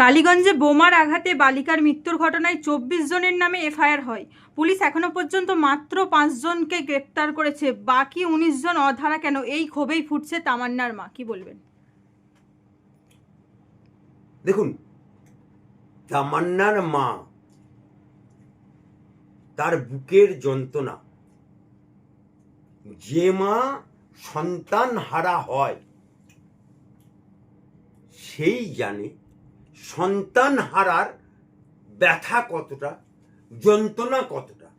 কালীগঞ্জে বোমার আঘাতে বালিকার মৃত্যুর ঘটনায় চব্বিশ জনের নামে এফআইআর হয়। পুলিশ এখনও পর্যন্ত মাত্র পাঁচজনকে গ্রেপ্তার করেছে। বাকি উনিশ জন অধারা কেন? এই ক্ষোভেই ফুটছে তামান্নার মা। কি বলবেন? দেখুন, তামান্নার মা তার বুকের যন্ত্রণা। যে মা সন্তান হারা হয়, সেই জানে সন্তান হারার ব্যথা কতটা? যন্ত্রণা কতটা?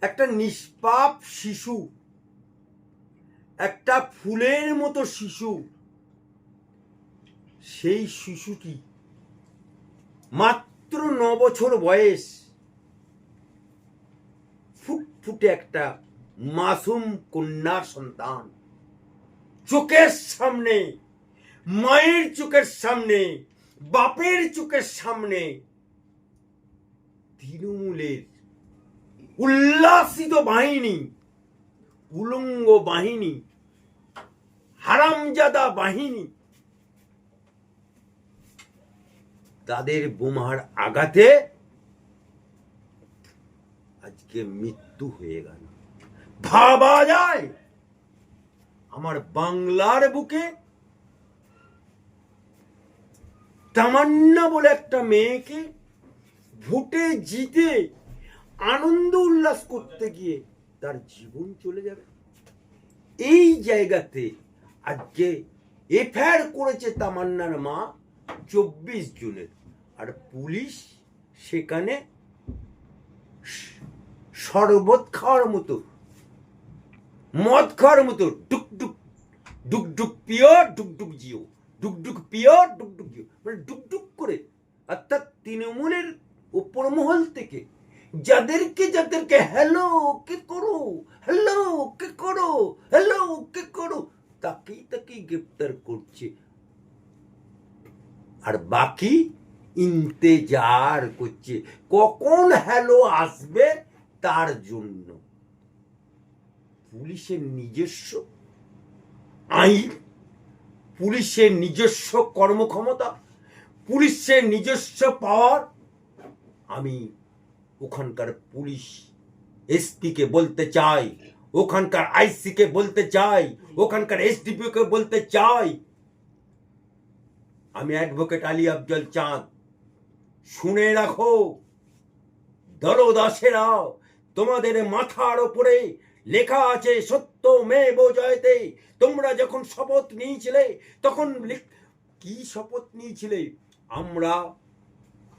একটা নিষ্পাপ শিশু, একটা ফুলের মতো শিশু, সেই শিশুটি মাত্র ন বছর বয়স, ফুটফুটে একটা মাসুম কন্যার সন্তান। চোখের সামনে, মায়ের চোখের সামনে বাপের চোখের সামনে তৃণমূলের উল্লাসিত বাহিনী, উলঙ্গ বাহিনী, হারামজাদা বাহিনী, তাদের বোমার আঘাতে আজকে মৃত্যু হয়ে গেল। ভাবা যায়, আমার বাংলার বুকে তামান্না বলে একটা মেয়েকে ভোটে জিতে আনন্দ উল্লাস করতে গিয়ে তার জীবন চলে যাবে। এই জায়গাতে আজকে এফআইআর করেছে তামান্নার মা চব্বিশ জুনের। আর পুলিশ সেখানে শরবত খাওয়ার মতো, মদ খাওয়ার মতো ডুক ডুক ডুক ডুক পিওর ডুক ডুক জিও। ডুক ডুক পিওর ডুক ডুক মানে ডুক ডুক করে। অর্থাৎ তৃণমূলের উপর মহল থেকে যাদেরকে যাদেরকে হ্যালো কে করো? হ্যালো কে করো? হ্যালো কে করো? তাকেই তাকেই গ্রেপ্তার করছে। আর বাকি ইন্তেজার করছে। কখন হ্যালো আসবে তার জন্য? পুলিশের নিজস্ব আইন পুলিশের নিজস্ব কর্মক্ষমতা, পুলিশের নিজস্ব পাওয়ার আমি ওখানকার পুলিশ এসপিকে বলতে চাই, ওখানকার আইসিকে বলতে চাই, ওখানকার এসডিপিওকে বলতে চাই। আমি অ্যাডভোকেট আলী আফজল চাঁদ। শুনে রাখো দলদাসেরাও তোমাদের মাথার ওপরে লেখা আছে, সত্য মেব জয়তে। তোমরা যখন শপথ নিয়েছিলে, তখন কি শপথ নিয়েছিলে? আমরা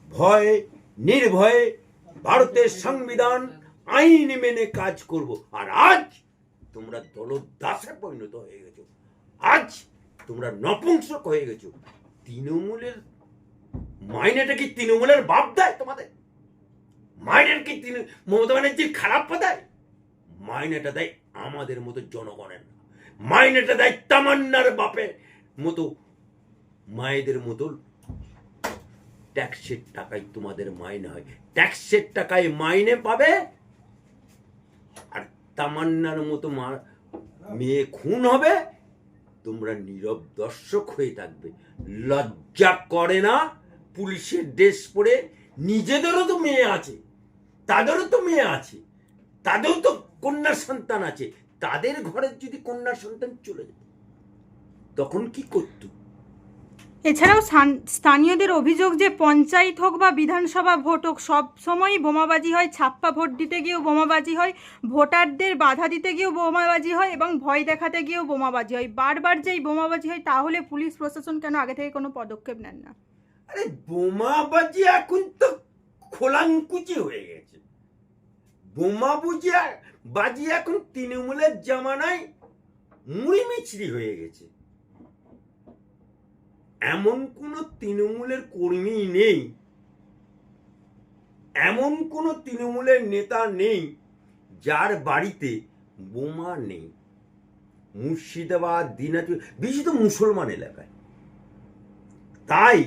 ভয়, নির্ভয়ে ভারতের সংবিধান, আইন মেনে কাজ করব। আর আজ তোমরা দলদাসে পরিণত হয়ে গেছো। আজ তোমরা নপুংসক হয়ে গেছো। তৃণমূলের মাইনেটা কি তৃণমূলের বাপ দেয় তোমাদের? মাইনের কি তৃণ- মমতা ব্যানার্জির খারাপ দেয়? মাইনেটা দেয় আমাদের মতো জনগণের না। মাইনেটা দেয় তামান্নার বাপের মতো মায়েদের মতো ট্যাক্সের টাকায় তোমাদের মাইনে হয়। ট্যাক্সের টাকায় মাইনে পাবে আর তামান্নার মতো মা মেয়ে খুন হবে, তোমরা নীরব দর্শক হয়ে থাকবে। লজ্জা করে না, পুলিশের ড্রেস পরে নিজেদেরও তো মেয়ে আছে, তাদেরও তো মেয়ে আছে। তাদেরও তো কন্যা সন্তান আছে। তাদের ঘরের যদি কন্যা সন্তান চলে যেত তখন কি করতো? এছাড়াও স্থানীয়দের অভিযোগ যে পঞ্চায়েত হোক বা বিধানসভা ভোট হোক সব সময়ই বোমাবাজি হয় ছাপ্পা ভোট দিতে গিয়েও বোমাবাজি হয় ভোটারদের বাধা দিতে গিয়েও বোমাবাজি হয় এবং ভয় দেখাতে গিয়েও বোমাবাজি হয়। বারবার যেই বোমাবাজি হয় তাহলে পুলিশ প্রশাসন কেন আগে থেকে কোনো পদক্ষেপ নেন না? আরে বোমাবাজি এখন তো খোলাঙ্কুচি হয়ে গেছে। বোমা বুঝিয়া বাজি এখন তৃণমূলের জামানায় মুড়ি হয়ে গেছে। এমন কোন তৃণমূলের কর্মী নেই, এমন কোন তৃণমূলের নেতা নেই যার বাড়িতে বোমা নেই। মুর্শিদাবাদ, দিনাজপুর, বিশেষত মুসলমান এলাকায়। তাই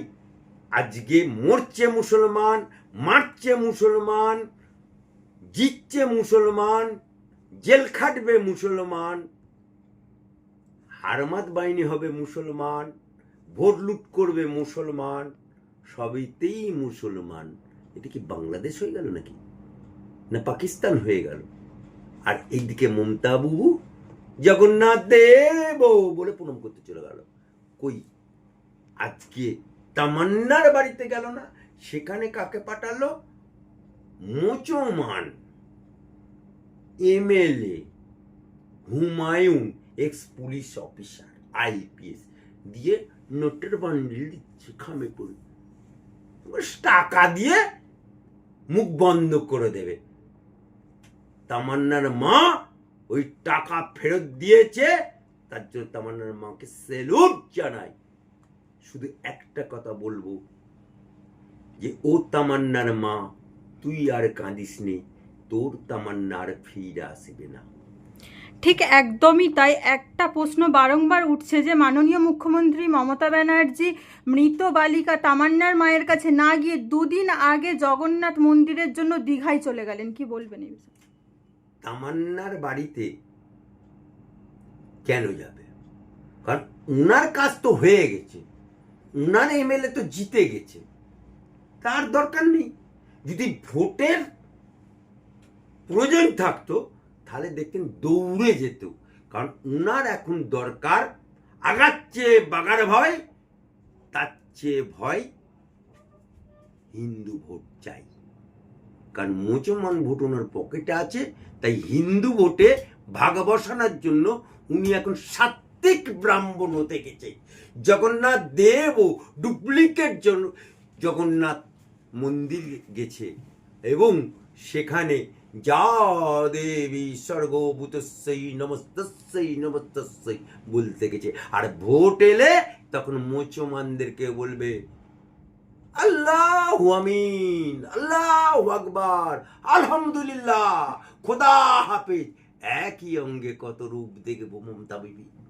আজকে মরছে মুসলমান, মারছে মুসলমান জিতছে মুসলমান, জেল খাটবে মুসলমান, হারমাত বাহিনী হবে মুসলমান, ভোট লুট করবে মুসলমান, সবইতেই মুসলমান। এটা কি বাংলাদেশ হয়ে গেল নাকি? না পাকিস্তান হয়ে গেল? আর এইদিকে মমতা বুবু জগন্নাথ দেব বলে প্রণাম করতে চলে গেল। কই? আজকে তামান্নার বাড়িতে গেল না? সেখানে কাকে পাঠালো? মোচমান MLA, Humayun ex police officer IPS দিয়ে নোটের বান্ডিল দিচ্ছে খামে ব্যাস টাকা দিয়ে মুখ বন্ধ করে দেবে। তামান্নার মা ওই টাকা ফেরত দিয়েছে, তার জন্য তামান্নার মাকে সেলুট জানাই শুধু একটা কথা বলব, যে ও তামান্নার মা, তুই আর কাঁদিস নে তোর তামান্নার ফিরে আসবে না। ঠিক একদমই তাই। একটা প্রশ্ন বারংবার উঠছে যে মাননীয় মুখ্যমন্ত্রী মমতা ব্যানার্জি মৃত বালিকা তামান্নার মায়ের কাছে না গিয়ে দুদিন আগে জগন্নাথ মন্দিরের জন্য দীঘায় চলে গেলেন কি বলবেন এই বিষয়ে? তামান্নার বাড়িতে কেন যাবে? কারণ উনার কাজ তো হয়ে গেছে। উনার এমএলএ তো জিতে গেছে। তার দরকার নেই। যদি ভোটের প্রয়োজন থাকতো, তাহলে দেখতেন দৌড়ে যেত। কারণ ওনার এখন দরকার, আগার চেয়ে বাগার ভয়, তার চেয়ে ভয় হিন্দু ভোট চাই। কারণ মুসলমান ভোট ওনার পকেটে আছে, তাই হিন্দু ভোটে ভাগ বসানোর জন্য উনি এখন সাত্বিক ব্রাহ্মণ হতে গেছে। জগন্নাথ দেবও ডুপ্লিকেট জন জগন্নাথ মন্দির গেছে এবং সেখানে যা দেবী স্বর্গভূতস্যই নমস্তস্যই নমস্তস্যই বলতে গেছে। আর ভোট এলে তখন মুসলমানদেরকে বলবে, আল্লাহ আমিন, আল্লাহ আকবার, আলহামদুলিল্লাহ, খোদা হাফেজ। একই অঙ্গে কত রূপ দেখব মমতা বিবি।